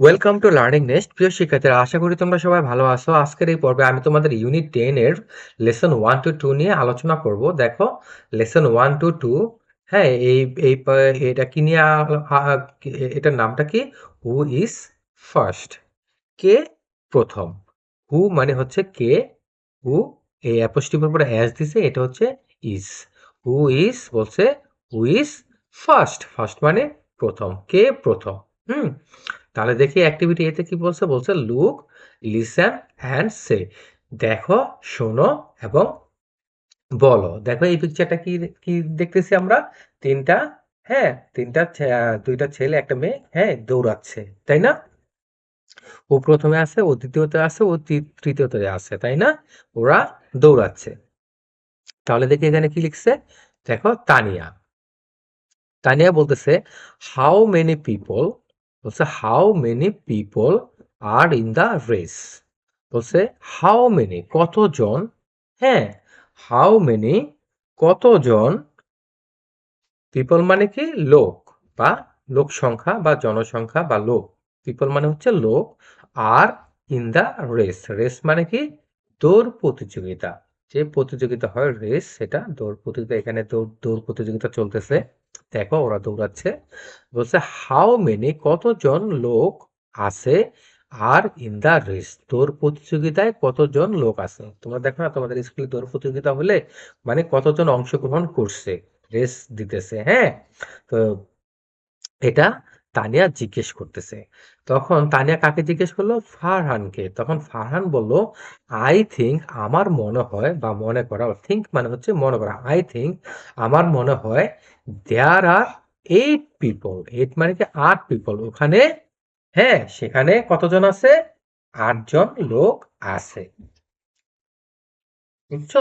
Welcome to learning nest প্রিয় শিক্ষার্থীরা, আশা করি তোমরা সবাই ভালো আছো। আজকের এই পর্বে আমি তোমাদের ইউনিট টেন এর লেসন ওয়ান টু টু নিয়ে আলোচনা করব। দেখো লেসন ওয়ান টু টু হ্যাঁ এই এই এটা কি নিয়ে এটার নামটা কি? হু ইজ ফার্স্ট কে প্রথম? হু মানে হচ্ছে কে? হু এই অ্যাপোস্টিভের পরে অ্যাজ দিছে, এটা হচ্ছে ইজ হু ইজ বলছে হু ইজ ফার্স্ট ফার্স্ট মানে প্রথম। কে প্রথম? হুম? তাহলে দেখি অ্যাক্টিভিটি এতে কি বলছে? বলছে লুক লিসেন অ্যান্ড সে দেখো, শোনো এবং বলো। দেখো, এই পিকচারটা কি কি দেখতেছি আমরা? তিনটা হ্যাঁ তিনটা দুইটা ছেলে, একটা মেয়ে হ্যাঁ দৌড়াচ্ছে, তাই না? ও প্রথমে আছে, ও দ্বিতীয়তে আছে, ও তৃতীয়তে আছে, তাই না? ওরা দৌড়াচ্ছে। তাহলে দেখি এখানে কি লিখছে? দেখো, তানিয়া। তানিয়া বলতেছে হাউ মেনি পিপল বলছে how many people are in the race বলছে হাউ মেনি কতজন? হ্যাঁ হাউ মেনি কতজন? পিপল মানে কি? লোক বা লোক সংখ্যা বা জনসংখ্যা বা লোক। পিপল মানে হচ্ছে লোক are in the race race মানে কি? দৌড় প্রতিযোগিতা। যে প্রতিযোগিতা হয় রেস, সেটা দৌড় প্রতিযোগিতা, এখানে দৌড় দৌড় প্রতিযোগিতা চলতেছে। দেখো ওরা দৌড়াচ্ছে। বলছে হাউ মেনি কতজন লোক আছে আর ইন দা রেস দৌড় প্রতিযোগিতায় কতজন লোক আছে? তোমরা দেখো না, তোমাদের স্কুলে দৌড় প্রতিযোগিতা হলে মানে কতজন অংশগ্রহণ করছে, রেস দিতেছে হ্যাঁ? তো এটা তানিয়া জিজ্ঞেস করতেছে। তখন তানিয়া কাকে জিজ্ঞেস করল? ফারহানকে। তখন ফারহান বলল আই থিঙ্ক আমার মনে হয় বা মনে করা থিঙ্ক মানে হচ্ছে মনে করা আই থিঙ্ক আমার মনে হয় there are eight people eight মানে কি আট পিপল ওখানে হ্যাঁ সেখানে কতজন আছে? আটজন লোক আছে। বুঝছ?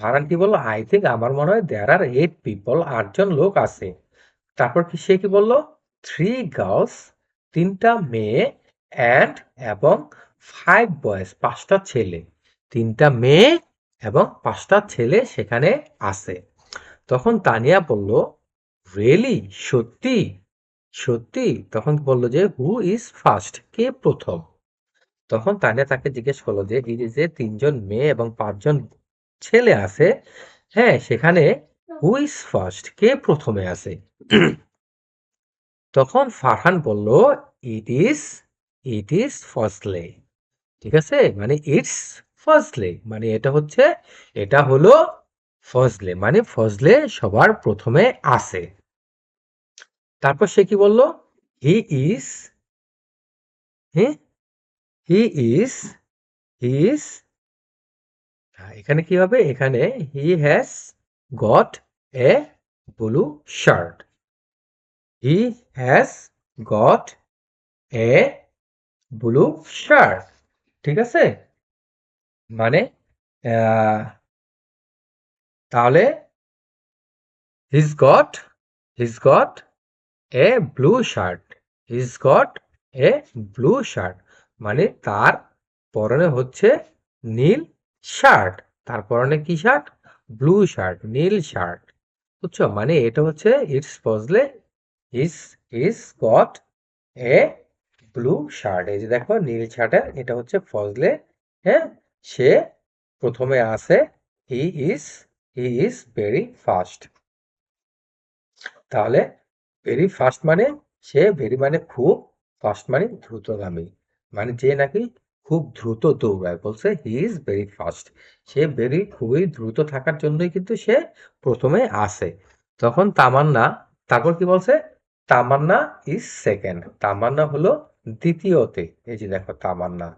ফারহান কি বলল? আই থিঙ্ক আমার মনে হয় দেয়ার আর এইট পিপল আটজন লোক আছে। তারপর কি সে কি বলল? থ্রি গার্লস তিনটা মেয়ে অ্যান্ড এবং ফাইভ বয়েজ পাঁচটা ছেলে। তিনটা মেয়ে এবং পাঁচটা ছেলে সেখানে আছে। তখন তানিয়া বলল রিয়েলি সত্যি? সত্যি? তখন বলল যে হু ইজ ফার্স্ট কে প্রথম? তখন তানিয়া তাকে জিজ্ঞেস করল যে এই যে তিনজন মেয়ে এবং পাঁচজন ছেলে আছে? হ্যাঁ সেখানে হু ইজ ফার্স্ট কে প্রথমে আছে? তখন ফারহান বলল ইট ইজ ইট ইজ ফার্স্টলে ঠিক আছে? মানে ইটস ফার্স্টলে মানে এটা হচ্ছে, এটা হলো ফজলে মানে ফজলে সবার প্রথমে আসে। তারপর সে কি বলল? হি ইজ হ্যাঁ হি ইজ হি ইজ এখানে কি হবে? এখানে he has got a blue shirt he has got a blue shirt ঠিক আছে? মানে তাহলে his got his got a blue shirt his got a blue shirt মানে তার পরনে হচ্ছে নীল শার্ট তার পরনে কি শার্ট ব্লু শার্ট নীল শার্ট বুঝছ? মানে এটা হচ্ছে it's puzzle is is got a blue shirt এই যে দেখো, নীল শার্টের এটা হচ্ছে ফজলে হ্যাঁ? সে প্রথমে আছে he is he is very fast তাহলে ভেরি ফাস্ট মানে সে ভেরি মানে খুব ফাস্ট মানে দ্রুতগামী। মানে যে নাকি খুব দ্রুত দৌড়ায়, বলছে হি ইজ ভেরি ফাস্ট সে ভেরি খুবই দ্রুত থাকার জন্যই কিন্তু সে প্রথমে আসে। তখন তামান্না, তারপর কি বলছে? তামান্না ইজ সেকেন্ড তামান্না হলো দ্বিতীয়তে। এই যে দেখো তামান্না।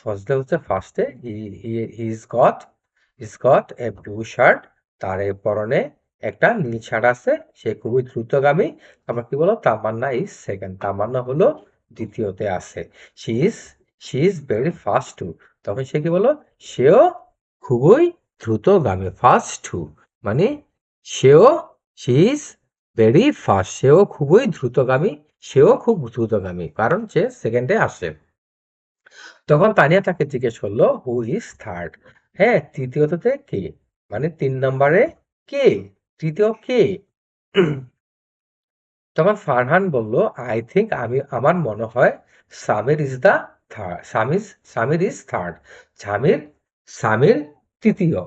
ফার্স্টে হচ্ছে ফার্স্টে is got is got a blue shirt তার পরনে একটা নীল শার্ট আছে। সে খুবই দ্রুতগামী। আবার কি বলো? তামান্না ইজ সেকেন্ড তামান্না হলো দ্বিতীয়তে আছে। She is she is very fast too তখন সে কি বলো? সেও খুবই দ্রুতগামী। ফাস্ট টু মানে সেও শি ইজ ভেরি ফাস্ট সেও খুবই দ্রুতগামী, সেও খুব দ্রুতগামী, কারণ সে সেকেন্ডে আসে। তখন তানিয়া তাকে জিজ্ঞেস করল হু ইজ থার্ড হ্যাঁ তৃতীয়তে কে? মানে তিন নম্বরে কে? তৃতীয় কে? তখন ফারহান বলল আই থিঙ্ক আমি, আমার মনে হয় Samir is the third Samir Samir is third Samir Samir তৃতীয়।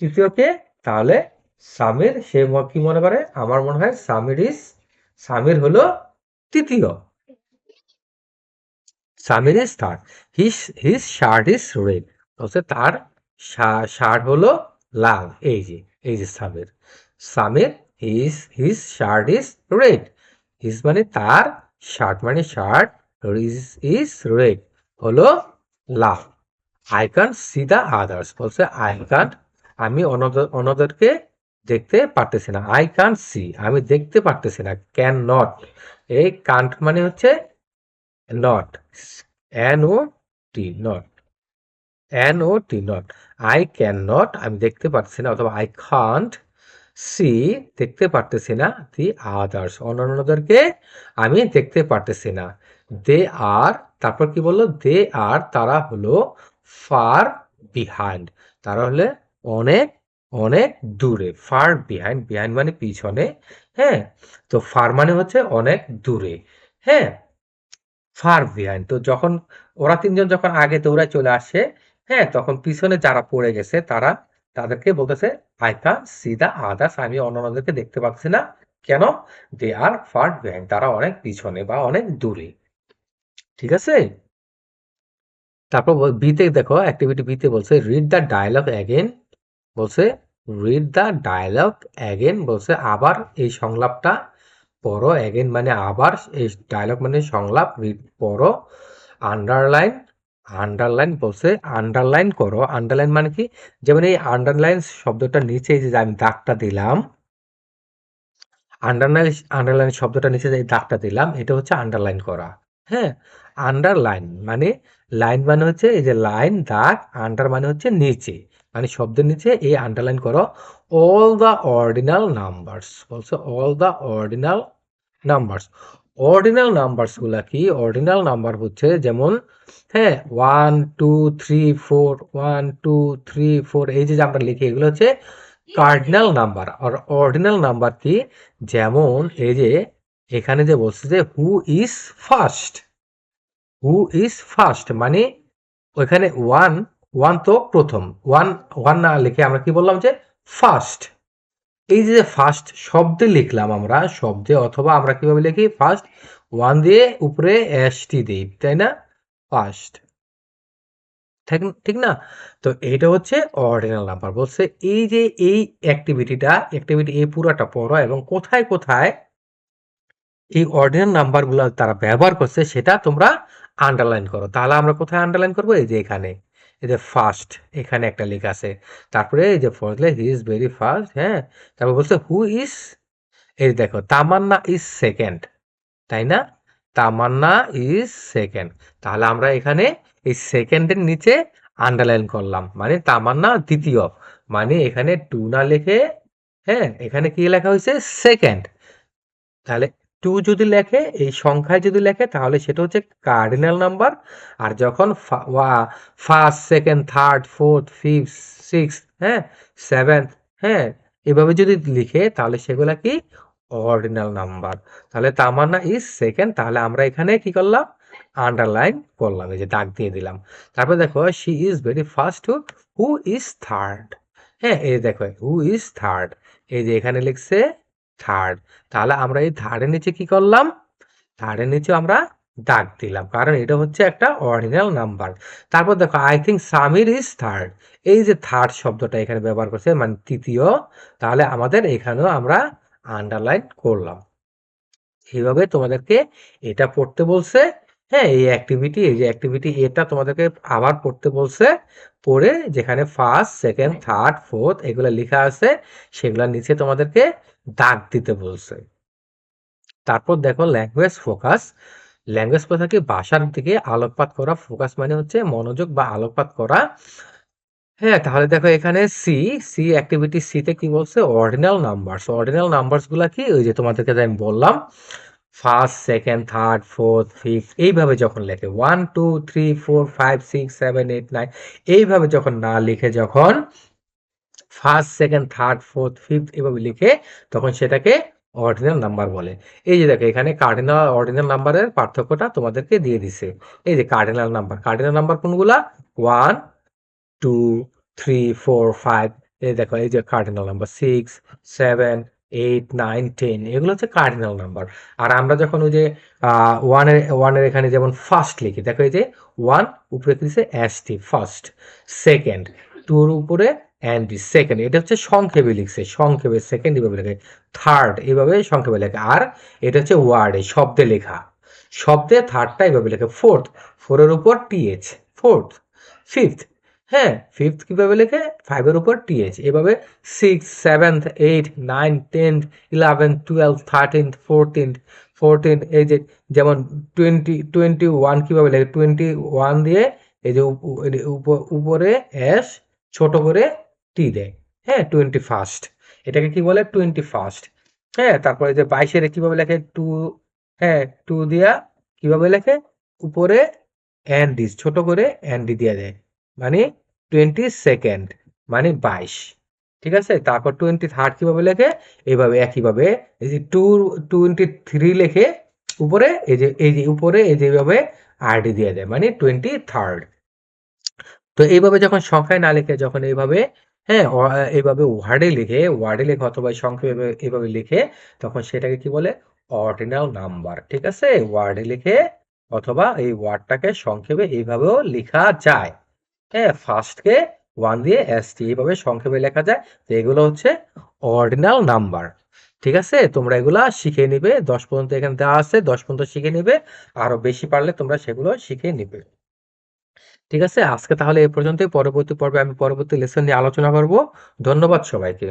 তৃতীয় কে? তাহলে সামির, সে কি মনে করে? আমার মনে হয় সামির ইজ সামির হলো তৃতীয়। Samir is third his his shirt is red. বলছে তার শার্ট হলো লাল, এই যে এই যে Samir. Samir, his his shirt is red. His মানে তার, শার্ট মানে শার্ট ইজ ইজ রেড হলো লাল। I can't see the others, বলছে আই কান্ট, আমি অন্যদের অন্যদেরকে দেখতে পারতেছি না। আই কান্ট সি আমি দেখতে পারতেছি না। ক্যান নট এই কান্ট মানে হচ্ছে not N O T not N O T not I can not আমি দেখতে পারতেছি না অথবা আই খান্ট সি দেখতে পারতেছি না। দি আদার্স অন্যান্যদেরকে আমি দেখতে পারতেছি না। দে আর তারপর কি বলল? দে আর তারা হলো ফার বিহাইন্ড তারা হলে অনেক অনেক দূরে ফার বিহাইন্ড বিহাইন্ড মানে পিছনে হ্যাঁ? তো ফার মানে হচ্ছে অনেক দূরে হ্যাঁ? ফার বিহাইন্ড তো যখন ওরা তিনজন যখন আগে দৌড়ায় চলে আসে হ্যাঁ? তখন পিছনে যারা পড়ে গেছে, তারা তাদেরকে বলতেছে আই কান সি আদার্স আমি অন্যান্যদেরকে দেখতে পাচ্ছি না। কেন? দে আর ফার বিহাইন্ড তারা অনেক পিছনে বা অনেক দূরে। ঠিক আছে? তারপর বিতে দেখো অ্যাক্টিভিটি বিতে বলছে রিড দ্য ডায়লগ অ্যাগেন বলছে রিড দ্য ডায়লগ অ্যাগেন বলছে আবার এই সংলাপটা পড়ো অ্যাগেন মানে আবার এই ডায়লগ মানে সংলাপ রিড পড়ো। আন্ডারলাইন আন্ডারলাইন বলছে আন্ডারলাইন করো। আন্ডারলাইন মানে কি? যেমন এই আন্ডারলাইন শব্দটা নিচে যে আমি দাগটা দিলাম। আন্ডারলাইন আন্ডারলাইন শব্দটা নিচে যে দাগটা দিলাম, এটা হচ্ছে আন্ডারলাইন করা। হ্যাঁ? আন্ডারলাইন মানে লাইন মানে হচ্ছে এই যে লাইন দাগ আন্ডার মানে হচ্ছে নিচে। মানে শব্দের নিচে এই আন্ডারলাইন করো অল দ্য অর্ডিনাল নাম্বারস বলছে all the ordinal numbers ordinal নাম্বারসগুলা কি? অর্ডিনাল নাম্বার হচ্ছে যেমন হ্যাঁ one two three four one two three four এই যে আমরা লিখি, এগুলো হচ্ছে কার্ডিনাল নাম্বার আর অর্ডিনাল নাম্বার কি? যেমন এই যে এখানে যে বলছে যে who is first who is first মানে ওইখানে ওয়ান ওয়ান তো প্রথম। ওয়ান ওয়ান না লিখে আমরা কি বললাম যে ফার্স্ট এই যে ফার্স্ট শব্দে লিখলাম আমরা, শব্দে অথবা আমরা কীভাবে লিখি? ফার্স্ট ওয়ান দিয়ে উপরে টি দিই তাই না? ফার্স্ট ঠিক ঠিক না? তো এটা হচ্ছে অর্ডিনাল নাম্বার বলছে এই যে এই অ্যাক্টিভিটিটা অ্যাক্টিভিটি এই পুরাটা পড়ো এবং কোথায় কোথায় এই অর্ডিনাল নাম্বারগুলো তারা ব্যবহার করছে সেটা তোমরা আন্ডারলাইন করো। তাহলে আমরা কোথায় আন্ডারলাইন করব? এই যে এখানে। এই যে ফার্স্ট এখানে একটা লেখা আছে। তারপরে এই যে fourthly he is very first হ্যাঁ? তারপর বলছে হু ইজ এই দেখো, তামান্না ইজ সেকেন্ড তাই না? তামান্না ইজ সেকেন্ড তাহলে আমরা এখানে এই সেকেন্ডের নিচে আন্ডারলাইন করলাম মানে তামান্না দ্বিতীয়। মানে এখানে টু না লিখে হ্যাঁ? এখানে কি লেখা হয়েছে? সেকেন্ড তাহলে টু যদি লেখে, এই সংখ্যায় যদি লেখে, তাহলে সেটা হচ্ছে কার্ডিনাল নাম্বার আর যখন first second third fourth fifth six হ্যাঁ সেভেন্থ হ্যাঁ এভাবে যদি লিখে, তাহলে সেগুলা কি? অর্ডিনাল নাম্বার তাহলে তামান্না ইজ সেকেন্ড তাহলে আমরা এখানে কি করলাম? আন্ডারলাইন করলাম, এই যে দাগ দিয়ে দিলাম। তারপর দেখো she is very first who who is third হ্যাঁ এই দেখো হু ইজ থার্ড এই যে এখানে লিখছে থার্ড তাহলে আমরা এই থার্ডের নিচে কি করলাম? থার্ডের নিচে আমরা দাগ দিলাম, কারণ এটা হচ্ছে একটা অরিজিনাল নাম্বার তারপর দেখো I think Samir is third এই যে থার্ড শব্দটা এখানে ব্যবহার করছে মানে তৃতীয়, তাহলে আমাদের এখানেও আমরা আন্ডারলাইন করলাম। এইভাবে তোমাদেরকে এটা পড়তে বলছে হ্যাঁ এই অ্যাক্টিভিটি এই যে অ্যাক্টিভিটি এটা তোমাদেরকে আবার পড়তে বলছে, পড়ে যেখানে ফার্স্ট সেকেন্ড থার্ড ফোর্থ এগুলো লেখা আছে, সেগুলোর নিচে তোমাদেরকে দাগ দিতে বলছে। তারপর দেখো ল্যাঙ্গুয়েজ ফোকাস ল্যাঙ্গুয়েজ কি ভাষার দিকে আলোকপাত করা। ফোকাস মানে হচ্ছে মনোযোগ বা আলোকপাত করা। হ্যাঁ তাহলে দেখো এখানে সি সি অ্যাক্টিভিটি সিতে কি বলছে? অর্ডিনাল নাম্বারস অর্ডিনাল নাম্বারসগুলা কি? ওই যে তোমাদেরকে আমি বললাম first second third fourth fifth এইভাবে যখন লেখে। One two three four five six seven eight nine এইভাবে যখন না লিখে যখন first second third fourth fifth এভাবে লিখে তখন সেটাকে অর্ডিনাল নাম্বার বলে। এই যে দেখো, এখানে কার্ডিনাল অর্ডিনাল নাম্বারের পার্থক্যটা তোমাদেরকে দিয়ে দিছে। এই যে কার্ডিনাল নাম্বার কার্ডিনাল নাম্বার কোনগুলা? One two three four five এই দেখো, এই যে cardinal number six seven eight nine ten এগুলো হচ্ছে কার্ডিনাল নাম্বার আর আমরা যখন ওই যে ওয়ানের ওয়ানের এখানে যেমন ফার্স্ট লিখি, দেখো এই যে ওয়ান উপরে দিছে? এস টি ফার্স্ট সেকেন্ড টুর উপরে অ্যান্ড ডি সেকেন্ড এটা হচ্ছে সংক্ষেপে লিখছে, সংক্ষেপে সেকেন্ড এভাবে লেখে থার্ড এভাবে সংক্ষেপে লেখে, আর এটা হচ্ছে ওয়ার্ডে শব্দে লেখা, শব্দে থার্ডটা এভাবে লেখে ফোর্থ ফোরের উপর টিএচ ফোর্থ ফিফথ হ্যাঁ ফিফথ কীভাবে লেখে ফাইভের উপর টিএচ এভাবে six seventh eight nine tenth eleven twelve thirteenth fourteenth fourteen এই যে যেমন টোয়েন্টি টোয়েন্টি ওয়ান কীভাবে লেখে টোয়েন্টি ওয়ান দিয়ে এই যে উপরে এস ছোট করে টি দেয়। হ্যাঁ টোয়েন্টি ফার্স্ট এটাকে কি বলে? টোয়েন্টি ফার্স্ট হ্যাঁ তারপরে যে বাইশের কীভাবে লেখে? টু হ্যাঁ টু দিয়া কীভাবে লেখে? উপরে অ্যান্ডি ছোট করে অ্যান্ডি দিয়ে দেয়। মানে টোয়েন্টি সেকেন্ড মানে বাইশ। ঠিক আছে? তারপর টোয়েন্টি থার্ড কীভাবে লেখে? এইভাবে একইভাবে। এই যে টু টোয়েন্টি থ্রি লেখে, উপরে এই যে এই যে, উপরে এই যে এইভাবে আরডি দিয়ে দেয়। মানে টোয়েন্টি থার্ড তো এইভাবে যখন সংখ্যায় না লিখে, যখন এইভাবে হ্যাঁ অ- এইভাবে ওয়ার্ডে লিখে ওয়ার্ডে লিখে অথবা সংখ্যা এভাবে লিখে তখন সেটাকে কি বলে? অর্ডিনাল নাম্বার ঠিক আছে? ওয়ার্ডে লিখে অথবা এই ওয়ার্ডটাকে সংক্ষেপে এইভাবেও লেখা যায়। হ্যাঁ ফার্স্টকে ওয়ান দিয়ে এস টি এইভাবে সংক্ষেপে লেখা যায়। তো এগুলো হচ্ছে অর্ডিনাল নাম্বার ঠিক আছে? তোমরা এগুলা শিখে নিবে, দশ পর্যন্ত এখানে দেওয়া আছে, দশ পর্যন্ত শিখে নিবে। আরও বেশি পারলে তোমরা সেগুলো শিখে নিবে। ঠিক আছে? আজকে তাহলে এই পর্যন্তই। পরবর্তী পর্বে আমি পরবর্তী লেসন নিয়ে আলোচনা করব। ধন্যবাদ সবাইকে।